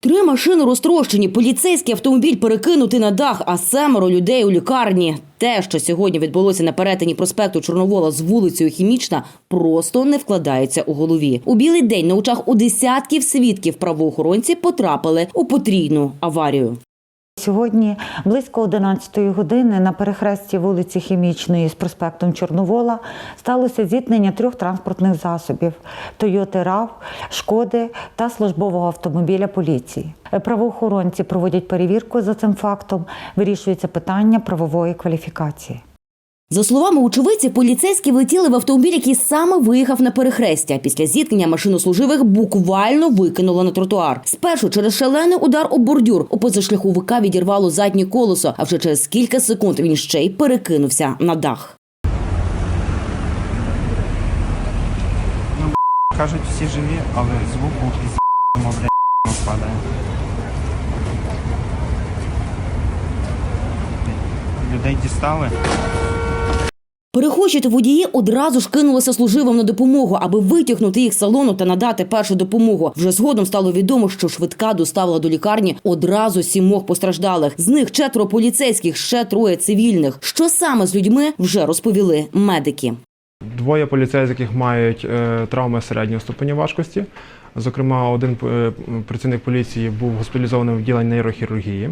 Три машини розтрощені, поліцейський автомобіль перекинутий на дах, а семеро людей у лікарні. Те, що сьогодні відбулося на перетині проспекту Чорновола з вулицею Хімічна, просто не вкладається у голові. У білий день на очах у десятків свідків правоохоронці потрапили у потрійну аварію. Сьогодні близько 11 години на перехресті вулиці Хімічної з проспектом Чорновола сталося зіткнення трьох транспортних засобів Toyota RAV, Шкоди та службового автомобіля поліції. Правоохоронці проводять перевірку за цим фактом, вирішується питання правової кваліфікації. За словами очевидців, поліцейські влетіли в автомобіль, який саме виїхав на перехрестя. Після зіткнення машинослуживих буквально викинуло на тротуар. Спершу через шалений удар об бордюр у позашляховика відірвало заднє колесо, а вже через кілька секунд він ще й перекинувся на дах. Кажуть, всі живі, але звук був із мов, блядь, падає. Людей дістали. Перехожі та водії одразу ж кинулися служивим на допомогу, аби витягнути їх з салону та надати першу допомогу. Вже згодом стало відомо, що швидка доставила до лікарні одразу сімох постраждалих. З них четверо поліцейських, ще троє цивільних. Що саме з людьми вже розповіли медики. Двоє поліцейських мають е, травми середнього ступеня важкості. Зокрема, один е, працівник поліції був госпіталізований в відділенні нейрохірургії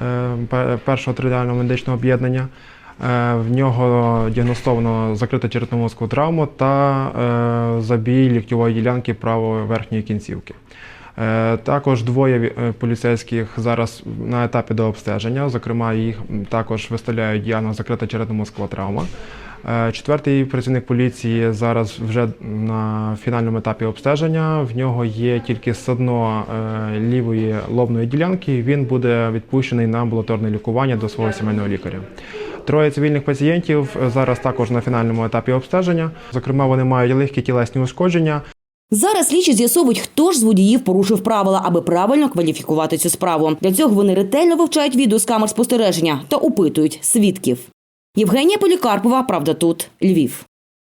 е, першого територіального медичного об'єднання. В нього діагностовано закрита черепно-мозкову травму та забій ліктьової ділянки правої верхньої кінцівки. Е, Також двоє е, поліцейських зараз на етапі дообстеження. Зокрема, їх також виставляють діагноз закрита черепно-мозкова травма. Е, Четвертий працівник поліції зараз вже на фінальному етапі обстеження. В нього є тільки судно е, лівої лобної ділянки. Він буде відпущений на амбулаторне лікування до свого сімейного лікаря. Троє цивільних пацієнтів зараз також на фінальному етапі обстеження. Зокрема, вони мають легкі тілесні ушкодження. Зараз слідчі з'ясовують, хто ж з водіїв порушив правила, аби правильно кваліфікувати цю справу. Для цього вони ретельно вивчають відео з камер спостереження та опитують свідків. Євгенія Полікарпова, правда, тут Львів.